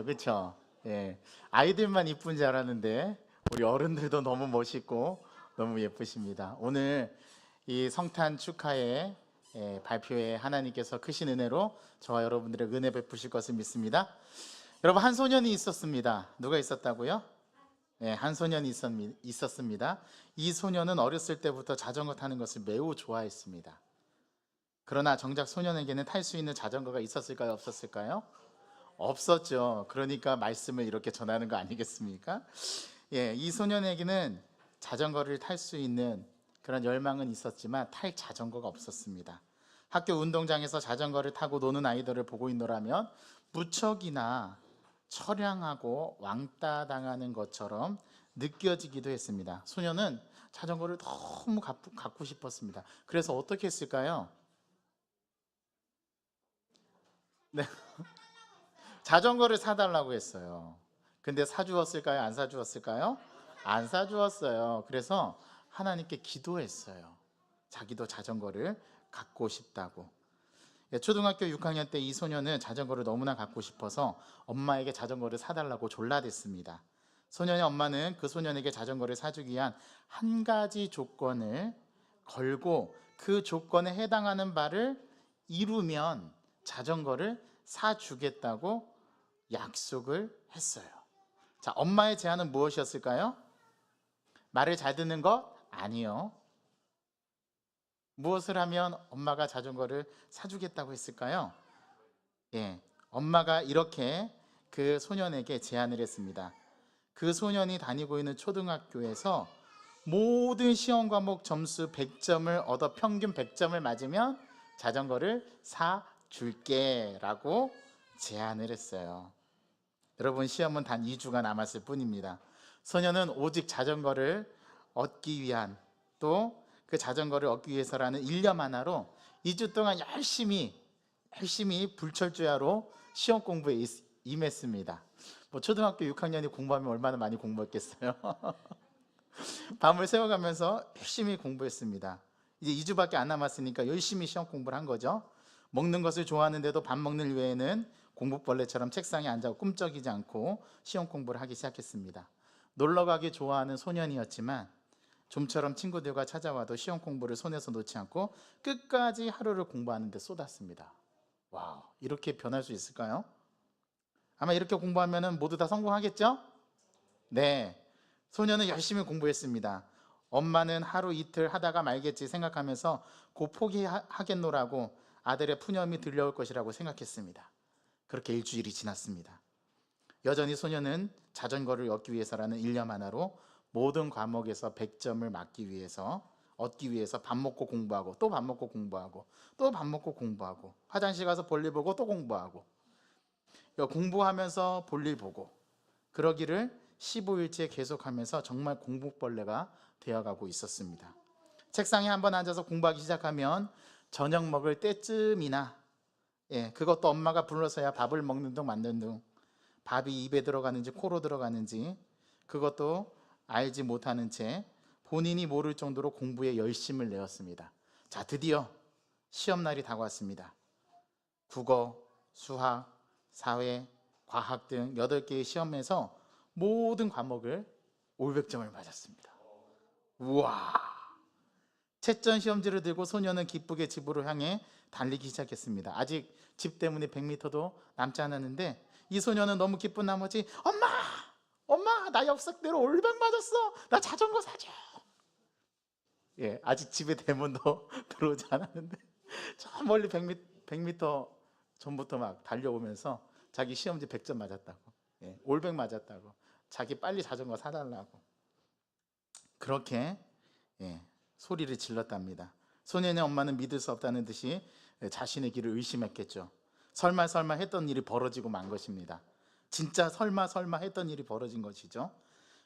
그렇죠? 예. 아이들만 이쁜 줄 알았는데 우리 어른들도 너무 멋있고 너무 예쁘십니다. 오늘 이 성탄 축하의 예, 발표에 하나님께서 크신 은혜로 저와 여러분들의 은혜 베푸실 것을 믿습니다. 여러분 한 소년이 있었습니다. 누가 있었다고요? 예, 한 소년이 있었- 있었습니다. 이 소년은 어렸을 때부터 자전거 타는 것을 매우 좋아했습니다. 그러나 정작 소년에게는 탈 수 있는 자전거가 있었을까요? 없었을까요? 없었죠. 그러니까 말씀을 이렇게 전하는 거 아니겠습니까? 예, 이 소년에게는 자전거를 탈 수 있는 그런 열망은 있었지만 탈 자전거가 없었습니다. 학교 운동장에서 자전거를 타고 노는 아이들을 보고 있노라면 무척이나 처량하고 왕따 당하는 것처럼 느껴지기도 했습니다. 소년은 자전거를 너무 갖고, 싶었습니다. 그래서 어떻게 했을까요? 네. 자전거를 사달라고 했어요. 근데 사주었을까요? 안 사주었을까요? 안 사주었어요. 그래서 하나님께 기도했어요. 자기도 자전거를 갖고 싶다고. 예, 초등학교 6학년 때 이 소년은 자전거를 너무나 갖고 싶어서 엄마에게 자전거를 사달라고 졸라댔습니다. 소년의 엄마는 그 소년에게 자전거를 사주기 위한 한 가지 조건을 걸고 그 조건에 해당하는 바를 이루면 자전거를 사주겠다고 약속을 했어요. 자, 엄마의 제안은 무엇이었을까요? 말을 잘 듣는 것? 아니요. 무엇을 하면 엄마가 자전거를 사주겠다고 했을까요? 예, 엄마가 이렇게 그 소년에게 제안을 했습니다. 그 소년이 다니고 있는 초등학교에서 모든 시험 과목 점수 100점을 얻어 평균 100점을 맞으면 자전거를 사 줄게라고 제안을 했어요. 여러분 시험은 단 2주가 남았을 뿐입니다. 소년은 오직 자전거를 얻기 위한 또 그 자전거를 얻기 위해서라는 일념 하나로 2주 동안 열심히 열심히 불철주야로 시험 공부에 이- 임했습니다. 뭐 초등학교 6학년이 공부하면 얼마나 많이 공부했겠어요. 밤을 새워가면서 열심히 공부했습니다. 이제 2주밖에 안 남았으니까 열심히 시험 공부를 한 거죠. 먹는 것을 좋아하는데도 밥 먹는 외에는 공부벌레처럼 책상에 앉아 꿈쩍이지 않고 시험 공부를 하기 시작했습니다. 놀러 가기 좋아하는 소년이었지만 좀처럼 친구들과 찾아와도 시험 공부를 손에서 놓지 않고 끝까지 하루를 공부하는 데 쏟았습니다. 와, 이렇게 변할 수 있을까요? 아마 이렇게 공부하면 모두 다 성공하겠죠? 네. 소년은 열심히 공부했습니다. 엄마는 하루 이틀 하다가 말겠지 생각하면서 곧 포기하겠노라고 아들의 푸념이 들려올 것이라고 생각했습니다. 그렇게 일주일이 지났습니다. 여전히 소년은 자전거를 얻기 위해서라는 일념 하나로 모든 과목에서 100점을 맞기 위해서 얻기 위해서 밥 먹고 공부하고 또 밥 먹고 공부하고 또 밥 먹고 공부하고 화장실 가서 볼일 보고 또 공부하고 공부하면서 볼일 보고 그러기를 15일째 계속하면서 정말 공부벌레가 되어가고 있었습니다. 책상에 한번 앉아서 공부하기 시작하면 저녁 먹을 때쯤이나 예, 그것도 엄마가 불러서야 밥을 먹는 둥 만든 둥 밥이 입에 들어가는지 코로 들어가는지 그것도 알지 못하는 채 본인이 모를 정도로 공부에 열심을 내었습니다. 자, 드디어 시험 날이 다가왔습니다. 국어, 수학, 사회, 과학 등 8개의 시험에서 모든 과목을 500점을 맞았습니다. 우와! 채점 시험지를 들고 소녀는 기쁘게 집으로 향해 달리기 시작했습니다. 아직 집 때문에 100m도 남지 않았는데 이 소녀는 너무 기쁜 나머지 엄마! 엄마! 나 역삭대로 올백 맞았어! 나 자전거 사줘! 예, 아직 집에 대문도 들어오지 않았는데 저 멀리 100m, 100m 전부터 막 달려오면서 자기 시험지 100점 맞았다고 예, 올백 맞았다고 자기 빨리 자전거 사달라고 그렇게 예, 소리를 질렀답니다. 소년의 엄마는 믿을 수 없다는 듯이 자신의 길을 의심했겠죠. 설마 설마 했던 일이 벌어지고 만 것입니다. 진짜 설마 설마 했던 일이 벌어진 것이죠.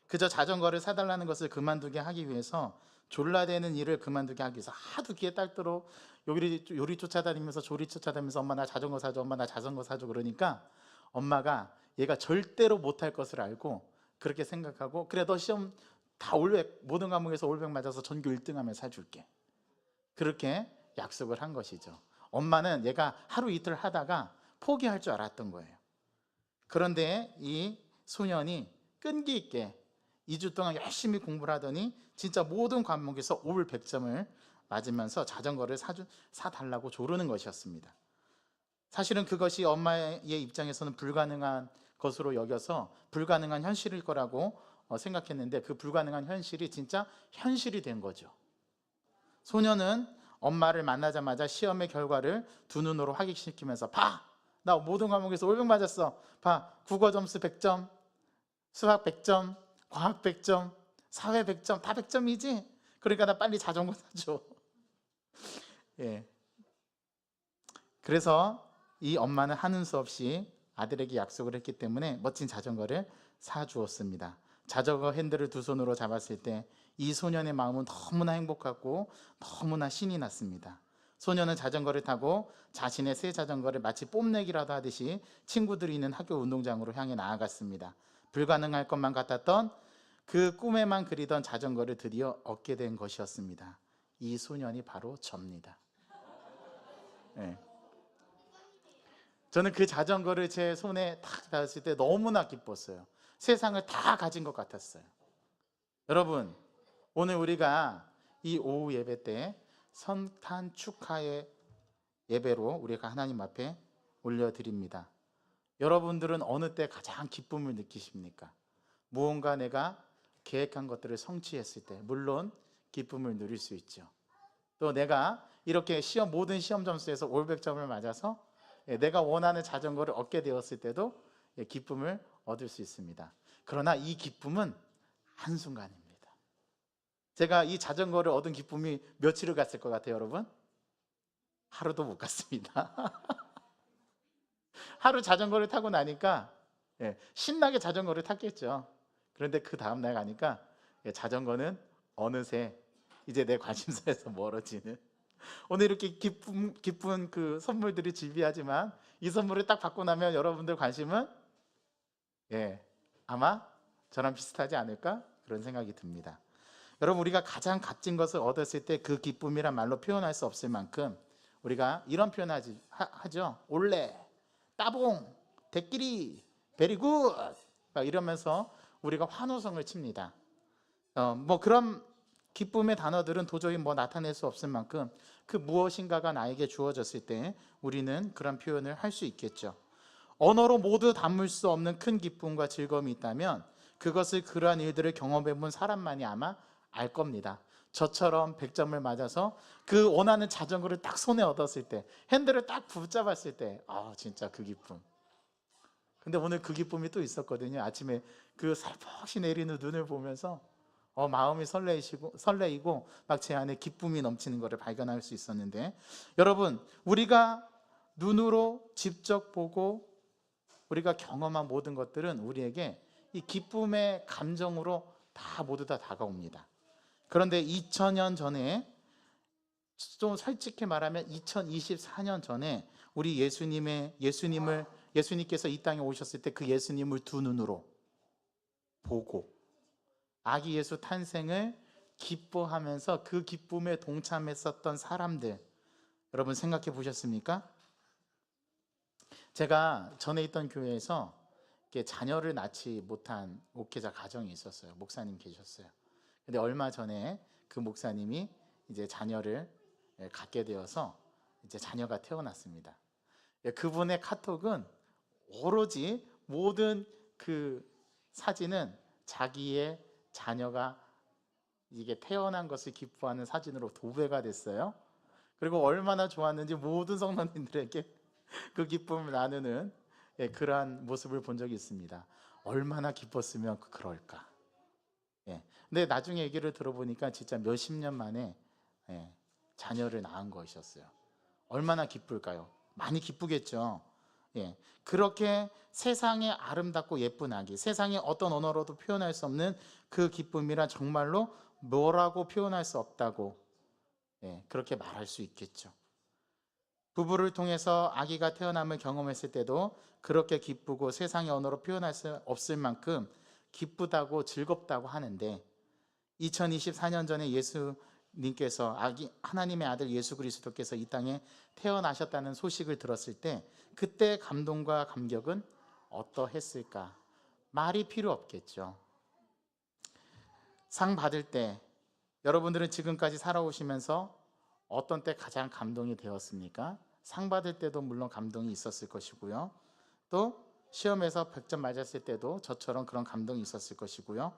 그저 자전거를 사달라는 것을 그만두게 하기 위해서 졸라대는 일을 그만두게 하기 위해서 하도 귀에 딸도록 요리, 요리 쫓아다니면서 조리 쫓아다니면서 엄마 나 자전거 사줘 엄마 나 자전거 사줘 그러니까 엄마가 얘가 절대로 못할 것을 알고 그렇게 생각하고 그래 너 시험 다 올백 모든 과목에서 올백 맞아서 전교 1등하면 사줄게 그렇게 약속을 한 것이죠 엄마는 얘가 하루 이틀 하다가 포기할 줄 알았던 거예요 그런데 이 소년이 끈기 있게 2주 동안 열심히 공부를 하더니 진짜 모든 과목에서 올 100점을 맞으면서 자전거를 사주, 사달라고 조르는 것이었습니다. 사실은 그것이 엄마의 입장에서는 불가능한 것으로 여겨서 불가능한 현실일 거라고 어, 생각했는데 그 불가능한 현실이 진짜 현실이 된 거죠. 소녀는 엄마를 만나자마자 시험의 결과를 두 눈으로 확인시키면서 봐! 나 모든 과목에서 500 맞았어. 봐. 국어 점수 100점, 수학 100점, 과학 100점, 사회 100점, 다 100점이지? 그러니까 나 빨리 자전거 사줘. 예. 그래서 이 엄마는 하는 수 없이 아들에게 약속을 했기 때문에 멋진 자전거를 사주었습니다. 자전거 핸들을 두 손으로 잡았을 때 이 소년의 마음은 너무나 행복하고 너무나 신이 났습니다. 소년은 자전거를 타고 자신의 새 자전거를 마치 뽐내기라도 하듯이 친구들이 있는 학교 운동장으로 향해 나아갔습니다. 불가능할 것만 같았던 그 꿈에만 그리던 자전거를 드디어 얻게 된 것이었습니다. 이 소년이 바로 접니다. 예. 저는 그 자전거를 제 손에 탁 닿았을 때 너무나 기뻤어요. 세상을 다 가진 것 같았어요. 여러분, 오늘 우리가 이 오후 예배 때 선탄 축하의 예배로 우리가 하나님 앞에 올려드립니다. 여러분들은 어느 때 가장 기쁨을 느끼십니까? 무언가 내가 계획한 것들을 성취했을 때, 물론 기쁨을 누릴 수 있죠. 또 내가 이렇게 시험 모든 시험 점수에서 500점을 맞아서 예, 내가 원하는 자전거를 얻게 되었을 때도 예, 기쁨을 얻을 수 있습니다. 그러나 이 기쁨은 한순간입니다. 제가 이 자전거를 얻은 기쁨이 며칠을 갔을 것 같아요, 여러분? 하루도 못 갔습니다. 하루 자전거를 타고 나니까 예, 신나게 자전거를 탔겠죠. 그런데 그 다음 날 가니까 예, 자전거는 어느새 이제 내 관심사에서 멀어지는 오늘 이렇게 기쁨, 기쁜 그 선물들이 즐비하지만 이 선물을 딱 받고 나면 여러분들 관심은 예, 아마 저랑 비슷하지 않을까 그런 생각이 듭니다. 여러분 우리가 가장 값진 것을 얻었을 때 그 기쁨이란 말로 표현할 수 없을 만큼 우리가 이런 표현하지 하, 하죠. 올레, 따봉, 대끼리, 베리굿 이러면서 우리가 환호성을 칩니다. 어, 뭐 그런 기쁨의 단어들은 도저히 뭐 나타낼 수 없을 만큼 그 무엇인가가 나에게 주어졌을 때 우리는 그런 표현을 할 수 있겠죠. 언어로 모두 담을 수 없는 큰 기쁨과 즐거움이 있다면 그것을 그러한 일들을 경험해 본 사람만이 아마 알 겁니다. 저처럼 100점을 맞아서 그 원하는 자전거를 딱 손에 얻었을 때, 핸들을 딱 붙잡았을 때, 아, 진짜 그 기쁨. 근데 오늘 그 기쁨이 또 있었거든요. 아침에 그 살포시 내리는 눈을 보면서 어, 마음이 설레이시고, 설레이고 막 제 안에 기쁨이 넘치는 것을 발견할 수 있었는데 여러분, 우리가 눈으로 직접 보고 우리가 경험한 모든 것들은 우리에게 이 기쁨의 감정으로 다 모두 다 다가옵니다. 그런데 2000년 전에 좀 솔직히 말하면 2024년 전에 우리 예수님의 예수님을 예수님께서 이 땅에 오셨을 때 그 예수님을 두 눈으로 보고 아기 예수 탄생을 기뻐하면서 그 기쁨에 동참했었던 사람들 여러분 생각해 보셨습니까? 제가 전에 있던 교회에서 자녀를 낳지 못한 목회자 가정이 있었어요. 목사님 계셨어요. 근데 얼마 전에 그 목사님이 이제 자녀를 예, 갖게 되어서 이제 자녀가 태어났습니다. 예, 그분의 카톡은 오로지 모든 그 사진은 자기의 자녀가 이게 태어난 것을 기뻐하는 사진으로 도배가 됐어요. 그리고 얼마나 좋았는지 모든 성도님들에게 그 기쁨을 나누는 예, 그러한 모습을 본 적이 있습니다. 얼마나 기뻤으면 그럴까. 예. 근데 나중에 얘기를 들어보니까 진짜 몇십 년 만에 예, 자녀를 낳은 것이었어요. 얼마나 기쁠까요? 많이 기쁘겠죠. 예. 그렇게 세상에 아름답고 예쁜 아기, 세상에 어떤 언어로도 표현할 수 없는 그 기쁨이란 정말로 뭐라고 표현할 수 없다고 예, 그렇게 말할 수 있겠죠. 부부를 통해서 아기가 태어남을 경험했을 때도 그렇게 기쁘고 세상의 언어로 표현할 수 없을 만큼 기쁘다고 즐겁다고 하는데 2024년 전에 예수님께서 아기 하나님의 아들 예수 그리스도께서 이 땅에 태어나셨다는 소식을 들었을 때 그때 감동과 감격은 어떠했을까? 말이 필요 없겠죠. 상 받을 때 여러분들은 지금까지 살아오시면서 어떤 때 가장 감동이 되었습니까? 상 받을 때도 물론 감동이 있었을 것이고요. 또 시험에서 100점 맞았을 때도 저처럼 그런 감동이 있었을 것이고요.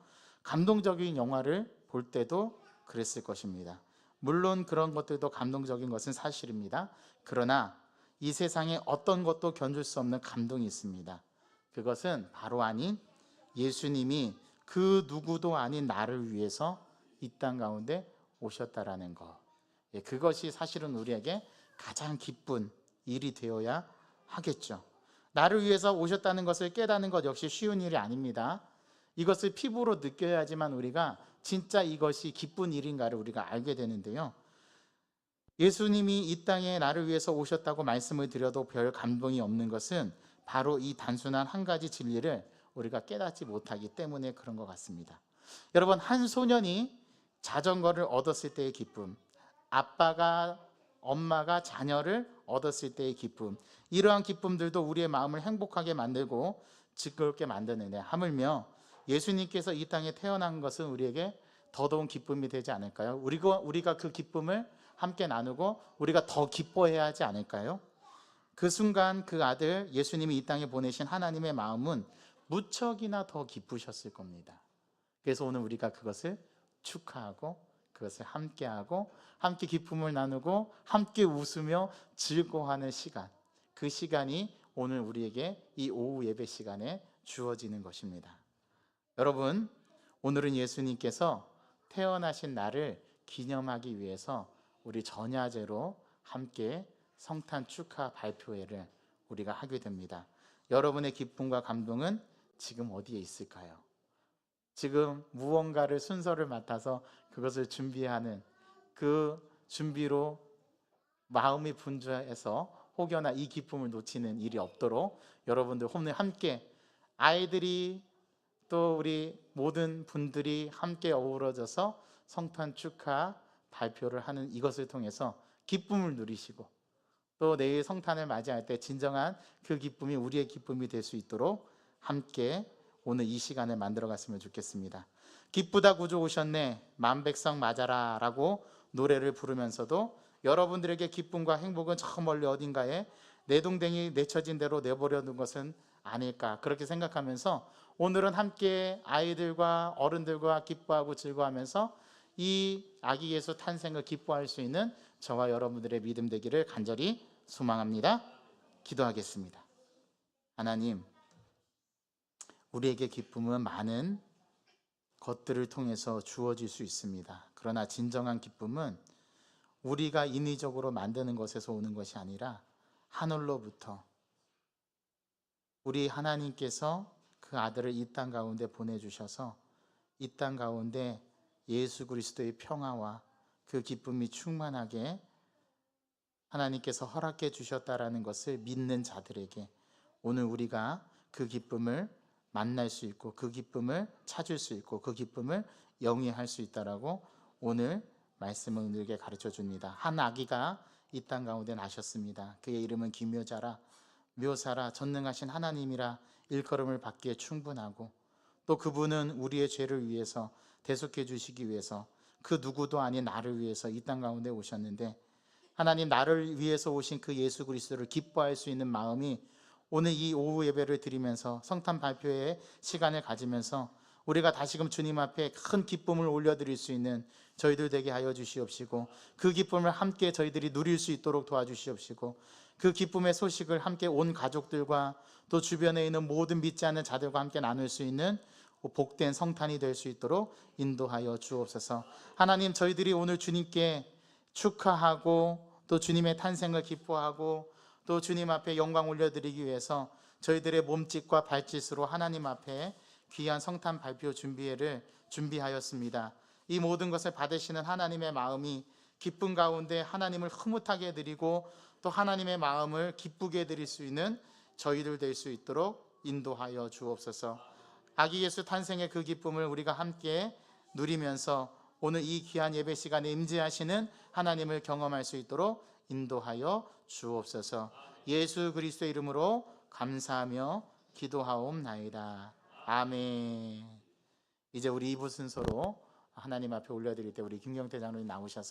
감동적인 영화를 볼 때도 그랬을 것입니다. 물론 그런 것들도 감동적인 것은 사실입니다. 그러나 이 세상에 어떤 것도 견줄 수 없는 감동이 있습니다. 그것은 바로 아닌 예수님이 그 누구도 아닌 나를 위해서 이 땅 가운데 오셨다라는 것. 예, 그것이 사실은 우리에게 가장 기쁜 일이 되어야 하겠죠. 나를 위해서 오셨다는 것을 깨닫는 것 역시 쉬운 일이 아닙니다. 이것을 피부로 느껴야지만 우리가 진짜 이것이 기쁜 일인가를 우리가 알게 되는데요. 예수님이 이 땅에 나를 위해서 오셨다고 말씀을 드려도 별 감동이 없는 것은 바로 이 단순한 한 가지 진리를 우리가 깨닫지 못하기 때문에 그런 것 같습니다. 여러분, 한 소년이 자전거를 얻었을 때의 기쁨, 아빠가 엄마가 자녀를 얻었을 때의 기쁨, 이러한 기쁨들도 우리의 마음을 행복하게 만들고 즐겁게 만드는데 하물며 예수님께서 이 땅에 태어난 것은 우리에게 더더욱 기쁨이 되지 않을까요? 우리가 우리가 그 기쁨을 함께 나누고 우리가 더 기뻐해야 하지 않을까요? 그 순간 그 아들 예수님이 이 땅에 보내신 하나님의 마음은 무척이나 더 기쁘셨을 겁니다. 그래서 오늘 우리가 그것을 축하하고 그것을 함께하고 함께 기쁨을 나누고 함께 웃으며 즐거워하는 시간. 그 시간이 오늘 우리에게 이 오후 예배 시간에 주어지는 것입니다. 여러분, 오늘은 예수님께서 태어나신 날을 기념하기 위해서 우리 전야제로 함께 성탄 축하 발표회를 우리가 하게 됩니다. 여러분의 기쁨과 감동은 지금 어디에 있을까요? 지금 무언가를 순서를 맡아서 그것을 준비하는 그 준비로 마음이 분주해서 혹여나 이 기쁨을 놓치는 일이 없도록 여러분들 오늘 함께 아이들이 또 우리 모든 분들이 함께 어우러져서 성탄 축하 발표를 하는 이것을 통해서 기쁨을 누리시고 또 내일 성탄을 맞이할 때 진정한 그 기쁨이 우리의 기쁨이 될 수 있도록 함께 오늘 이 시간을 만들어 갔으면 좋겠습니다. 기쁘다 구주 오셨네 만백성 맞아라 라고 노래를 부르면서도 여러분들에게 기쁨과 행복은 저 멀리 어딘가에 내 동댕이 내쳐진 대로 내버려 둔 것은 아닐까 그렇게 생각하면서 오늘은 함께 아이들과 어른들과 기뻐하고 즐거워하면서 이 아기 예수 탄생을 기뻐할 수 있는 저와 여러분들의 믿음 되기를 간절히 소망합니다. 기도하겠습니다. 하나님, 우리에게 기쁨은 많은 것들을 통해서 주어질 수 있습니다. 그러나 진정한 기쁨은 우리가 인위적으로 만드는 것에서 오는 것이 아니라 하늘로부터 우리 하나님께서 그 아들을 이 땅 가운데 보내주셔서 이 땅 가운데 예수 그리스도의 평화와 그 기쁨이 충만하게 하나님께서 허락해 주셨다라는 것을 믿는 자들에게 오늘 우리가 그 기쁨을 만날 수 있고 그 기쁨을 찾을 수 있고 그 기쁨을 영위할 수 있다라고 오늘 말씀을 우리에게 가르쳐 줍니다. 한 아기가 이 땅 가운데 나셨습니다. 그의 이름은 기묘자라 묘사라 전능하신 하나님이라 일컬음을 받기에 충분하고 또 그분은 우리의 죄를 위해서 대속해 주시기 위해서 그 누구도 아닌 나를 위해서 이 땅 가운데 오셨는데 하나님 나를 위해서 오신 그 예수 그리스도를 기뻐할 수 있는 마음이 오늘 이 오후 예배를 드리면서 성탄 발표의 시간을 가지면서 우리가 다시금 주님 앞에 큰 기쁨을 올려드릴 수 있는 저희들 되게 하여 주시옵시고 그 기쁨을 함께 저희들이 누릴 수 있도록 도와주시옵시고 그 기쁨의 소식을 함께 온 가족들과 또 주변에 있는 모든 믿지 않는 자들과 함께 나눌 수 있는 복된 성탄이 될 수 있도록 인도하여 주옵소서. 하나님 저희들이 오늘 주님께 축하하고 또 주님의 탄생을 기뻐하고 또 주님 앞에 영광 올려드리기 위해서 저희들의 몸짓과 발짓으로 하나님 앞에 귀한 성탄 발표 준비회를 준비하였습니다. 이 모든 것을 받으시는 하나님의 마음이 기쁨 가운데 하나님을 흐뭇하게 드리고 또 하나님의 마음을 기쁘게 드릴 수 있는 저희들 될 수 있도록 인도하여 주옵소서. 아기 예수 탄생의 그 기쁨을 우리가 함께 누리면서 오늘 이 귀한 예배 시간에 임재하시는 하나님을 경험할 수 있도록 인도하여 주옵소서. 예수 그리스도 이름으로 감사하며 기도하옵나이다. 아멘. 이제 우리 2부 순서로 하나님 앞에 올려드릴 때 우리 김경태 장로님 나오셔서